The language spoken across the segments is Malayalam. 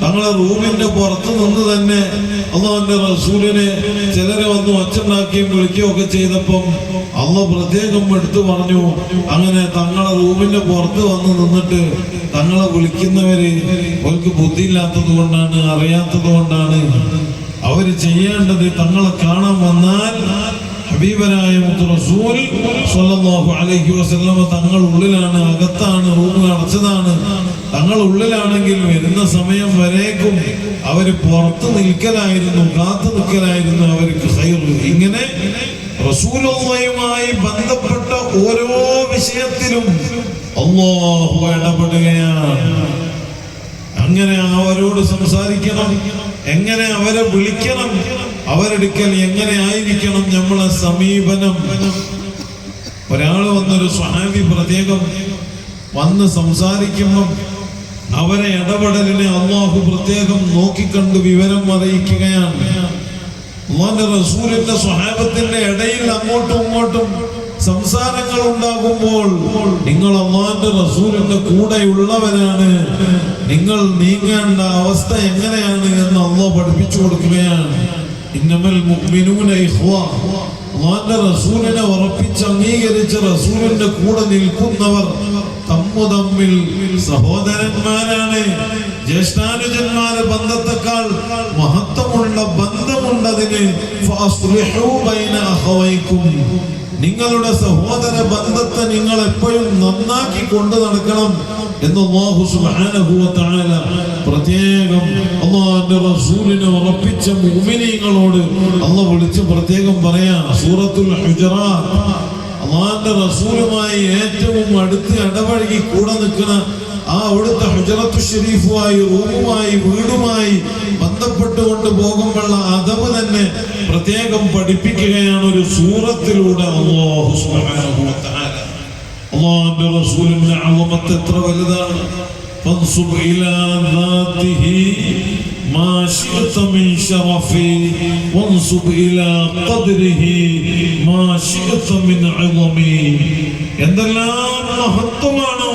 തങ്ങളെ റൂമിന്റെ പുറത്ത് നിന്ന് തന്നെ അള്ളാഹുന്റെ റസൂലിനെ ചിലരെ വന്ന് ഒച്ചുണ്ടാക്കുകയും വിളിക്കുകയും ഒക്കെ ചെയ്തപ്പം അള്ളാഹ് പ്രത്യേകം എടുത്തു പറഞ്ഞു അങ്ങനെ തങ്ങളെ റൂമിന്റെ പുറത്ത് വന്ന് നിന്നിട്ട് തങ്ങളെ വിളിക്കുന്നവര് അവർക്ക് ബുദ്ധിയില്ലാത്തത് കൊണ്ടാണ് അറിയാത്തത് കൊണ്ടാണ്. അവർ ചെയ്യേണ്ടത് തങ്ങളെ കാണാൻ വന്നാൽ ഹബീബനായ സ്വല്ലല്ലാഹു അലൈഹി വസല്ലമ തങ്ങൾ ഉള്ളിലാണ് അകത്താണ് റൂം അടച്ചതാണ്. തങ്ങൾ ഉള്ളിലാണെങ്കിൽ വരുന്ന സമയം വരേക്കും അവർ പുറത്ത് നിൽക്കലായിരുന്നു കാത്തു നിൽക്കലായിരുന്നു അവർക്ക് ഇങ്ങനെ റസൂലുമായി ബന്ധപ്പെട്ട ഓരോ വിഷയത്തിലും അള്ളാഹു ഇടപെടുകയാണ്. അങ്ങനെ അവരോട് സംസാരിക്കണം എങ്ങനെ അവരെ വിളിക്കണം അവരെടുക്കൽ എങ്ങനെ ആയിരിക്കണം നമ്മളെ സമീപനം? ഒരാൾ വന്നൊരു സ്വഹാബി പ്രത്യേകം വന്ന് സംസാരിക്കുമ്പം അവരെ ഇടപെടലിനെ അള്ളാഹു പ്രത്യേകം നോക്കിക്കണ്ട് വിവരം അറിയിക്കുകയാണ്. അള്ളാന്റെ റസൂലിന്റെ സ്വഹാബത്തിന്റെ ഇടയിൽ അങ്ങോട്ടും ഇങ്ങോട്ടും സംസാരങ്ങൾ ഉണ്ടാകുമ്പോൾ നിങ്ങൾ അള്ളാന്റെ റസൂലിന്റെ കൂടെയുള്ളവരാണ്. നിങ്ങൾ നീങ്ങേണ്ട അവസ്ഥ എങ്ങനെയാണ് എന്ന് അള്ളാഹ് പഠിപ്പിച്ചു കൊടുക്കുകയാണ്. ഇന്നമൽ മുഅ്മിനൂന ഇഖ്വ അള്ളാന്റെ റസൂലിനെ ഉറപ്പിച്ച് അംഗീകരിച്ച് റസൂലിന്റെ കൂടെ നിൽക്കുന്നവർ തമ്മു തമ്മിൽ സഹോദരന്മാരാണ്. ജ്യേഷ്ഠാനുജന്മാരെ ബന്ധത്തെക്കാൾ മഹത്വമുള്ള ബന്ധമുണ്ടതിന് നിങ്ങളുടെ സഹോദര ബന്ധത്തെ നിങ്ങൾ എപ്പോഴും നന്നാക്കി കൊണ്ടു നടക്കണം എന്ന് അല്ലാഹു സുബ്ഹാനഹു വ തആല പ്രത്യേകം അല്ലാഹുവിന്റെ റസൂലിനെ ഉറപ്പിച്ച മുഅ്മിനീങ്ങളോട് അള്ളാഹു വിളിച്ച് പ്രത്യേകം പറയാ സൂറത്തുൽ ഹുജറാത്ത്. അള്ളാന്റെ റസൂലുമായി ഏറ്റവും അടുത്ത് ഇടപഴകി കൂടെ നിൽക്കുന്ന ആ അവിടുത്തെ ഹുജറത്തു ഷരീഫുമായി റൂമുമായി വീടുമായി ബന്ധപ്പെട്ടുകൊണ്ട് പോകുമ്പോഴുള്ള അതവ് തന്നെ പ്രത്യേകം പഠിപ്പിക്കുകയാണ് ഒരു സൂറത്തിലൂടെ അല്ലാഹു സുബ്ഹാനഹു വ തആല അള്ളാഹുവിന്റെ റസൂലിന്റെ അളമത്ത് എത്ര വലുതാണ് فانصب إلى ذاته ما شئت من شرف وانصب إلى قدره ما شئت من عظم എന്തെല്ലാം മഹത്വമാണോ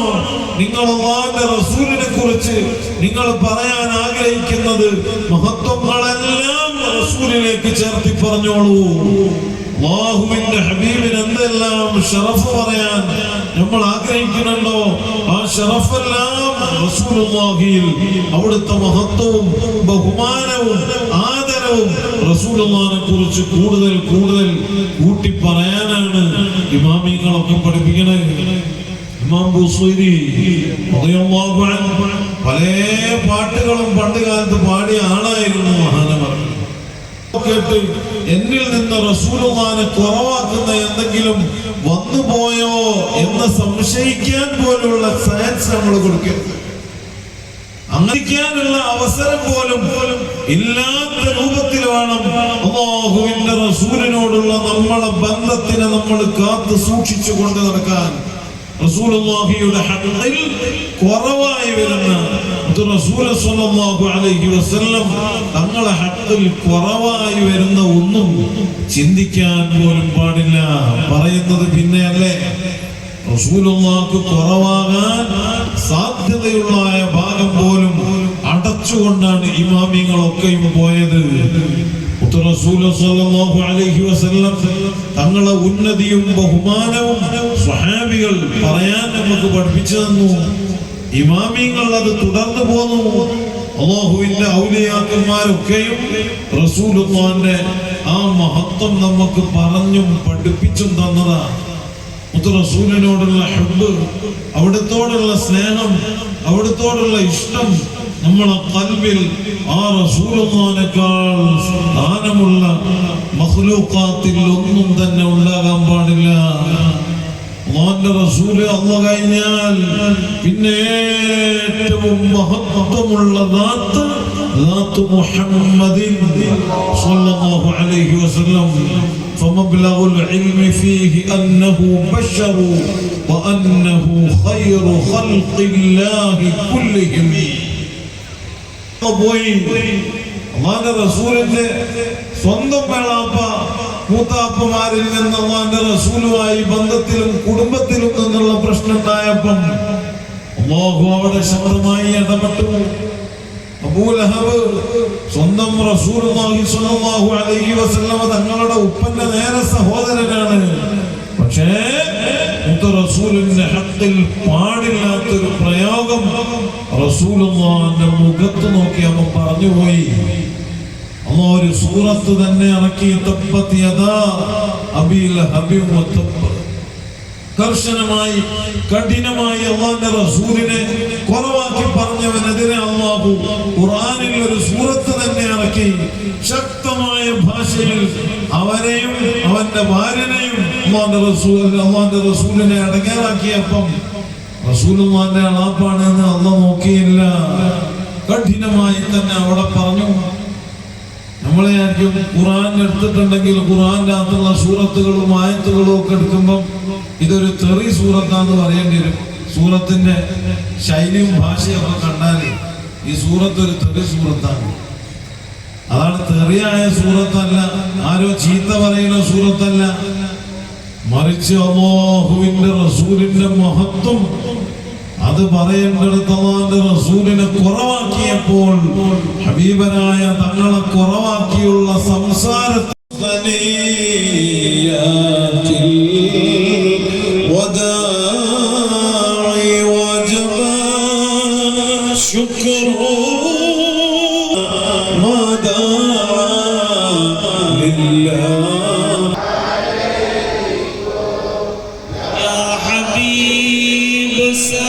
നിങ്ങൾ അള്ളാഹിന്റെ റസൂലിനെ കുറിച്ച് നിങ്ങൾ പറയാൻ ആഗ്രഹിക്കുന്നത് മഹത്വങ്ങളെല്ലാം റസൂലിലേക്ക് ചേർത്തി പറഞ്ഞോളൂ അള്ളാഹുവിന്റെ ഹബീബിന് എന്തെല്ലാം ഷറഫ് പറയാൻ നമ്മൾ ആഗ്രഹിക്കുന്നുണ്ടോ ആ ഷറഫെല്ലാം റസൂലുള്ളാഹിയിൽ അവിടുത്തെ മഹത്വവും ബഹുമാനവും ആദരവും റസൂലുള്ളാഹിനെ കുറിച്ച് കൂടുതൽ കൂടുതൽ കൂട്ടി പറയാനാണ് ഇമാമിങ്ങളൊക്കെ പഠിപ്പിക്കണേ. ഇമാം പല പാട്ടുകളും പണ്ട് കാലത്ത് പാടിയ ആളായിരുന്നു മഹാനവർ. കേട്ട് എന്നിൽ നിന്ന് റസൂലുള്ളാഹിനെ കുറവാക്കുന്ന എന്തെങ്കിലും വന്നുപോയോ എന്ന് സംശയിക്കാൻ പോലുള്ള സയൻസ് നമ്മൾ കൊടുക്കും അംഗീകരിക്കാനുള്ള അവസരം പോലും പോലും ഇല്ലാത്ത രൂപത്തിൽ വേണം റസൂലിനോടുള്ള നമ്മളെ ബന്ധത്തിനെ നമ്മൾ കാത്തു സൂക്ഷിച്ചു കൊണ്ട് നടക്കാൻ റസൂലുള്ളാഹിയുടെ ഹഖിൽ കുറവായി വരുന്ന തങ്ങളെ ഹഖിൽ കുറവായി വരുന്ന ഒന്നും ചിന്തിക്കാൻ പോലും പാടില്ല. പറയുന്നത് പിന്നെയല്ലേ? റസൂലുള്ളാഹിക്ക് കുറവാകാൻ സാധ്യതയുള്ള ഭാഗം പോലും അടച്ചുകൊണ്ടാണ് ഇമാമിങ്ങളൊക്കെയും പോയത്. തങ്ങളെ ഉന്നതിയും ബഹുമാനവും സ്വഹാബികൾ പറയാൻ നമുക്ക് പഠിപ്പിച്ചു തന്നു. ഇമാമിങ്ങൾ അത് തുടർന്നു പോന്നു. അള്ളാഹുവിന്റെ ഔലിയാക്കന്മാരൊക്കെയും റസൂലുള്ളാന്റെ ആ മഹത്വം നമുക്ക് പറഞ്ഞും പഠിപ്പിച്ചും തന്നതാണ് മുത്ത് റസൂലിനോടുള്ള ഹബ്ബ് അവിടത്തോടുള്ള സ്നേഹം അവിടത്തോടുള്ള ഇഷ്ടം നമ്മളെ കൽവിൽ ആ റസൂലുള്ളാനേക്കാൾ സ്ഥാനമുള്ള മഖ്ലൂഖാത്തിൽ ഒന്നും തന്നെ ഉണ്ടാകാൻ പാടില്ല അള്ളാന്റെ റസൂല് അല്ല കഴിഞ്ഞാൽ പിന്നെ ഏറ്റവും മഹത്വമുള്ള ദാത്ത് ذات محمد صلى الله عليه وسلم فمبلغ العلم فيه أنه بشر وأنه خير خلق الله كلهم പോയി അള്ളാന്റെ റസൂലിന്റെ സ്വന്തം വേളാപ്പ മൂത്താപ്പമാരിൽ നിന്ന് അള്ളാന്റെ റസൂലുമായി ബന്ധത്തിലും കുടുംബത്തിലും നിന്നുള്ള പ്രശ്നം ഉണ്ടായപ്പം അള്ളാഹു അവിടെ ശക്തമായി ഇടപെട്ടു. അബൂലഹബ് സ്വന്തം റസൂലുള്ളാഹി സ്വല്ലല്ലാഹു അലൈഹി വസല്ലമ തങ്ങളുടെ ഉപ്പന്റെ നേരെ സഹോദരനാണ്. പക്ഷേ റസൂലിന്റെ ഹത്തിൽ പ്രയോഗം റസൂലുള്ളാഹിന്റെ മുഖത്ത് നോക്കി അവൻ പറഞ്ഞുപോയി. അമ്മ ഒരു സൂറത്ത് തന്നെ ഇറക്കി. തപ്പത്തിയതാ കർശനമായി കഠിനമായി അള്ളാന്റെ റസൂലിനെ കുറവാക്കി പറഞ്ഞവനെതിരെ അള്ളാഹു ഖുറാനിൽ ഒരു സൂറത്ത് തന്നെ ഇറക്കി. ശക്തമായ ഭാഷയിൽ അവരെയും അവന്റെ ഭാര്യനെയും അള്ളാന്റെ റസൂൽ അള്ളാന്റെ റസൂലിനെ അടങ്ങാറാക്കിയപ്പം റസൂലുള്ളാന്റെ അളാപ്പാണ് എന്ന് അന്ന് നോക്കിയില്ല. കഠിനമായി തന്നെ അവിടെ പറഞ്ഞു. നമ്മളെ ആയിരിക്കും ഖുറാൻ എടുത്തിട്ടുണ്ടെങ്കിൽ ഖുറാന്റെ അകത്തുള്ള സൂറത്തുകളും ആയത്തുകളും ഒക്കെ എടുക്കുമ്പം ഇതൊരു തെറി സൂറത്താന്ന് പറയേണ്ടി വരും. സൂറത്തിന്റെ ശൈലിയും ഭാഷയും ഒക്കെ കണ്ടാൽ ഈ സൂറത്ത് ഒരു തെറി സൂറത്താണ്. അതാണ് തെറിയായ സൂറത്തല്ല ആരോ ചീത്ത പറയുന്ന സൂറത്തല്ല മറിച്ച് അള്ളാഹുവിന്റെ റസൂലിന്റെ മഹത്വം. അത് പറയേണ്ടടുത്ത് റസൂലിനെ കുറവാക്കിയപ്പോൾ ഹബീബനായ തങ്ങളെ കുറവാക്കിയുള്ള സംസാരത്തിൽ ശുക്രോ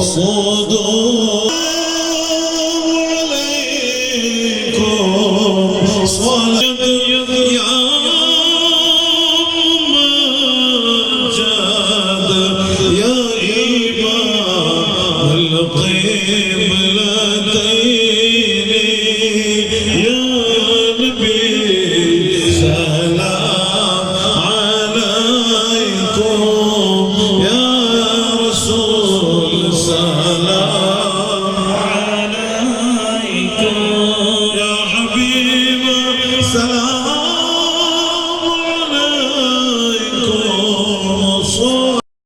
صدور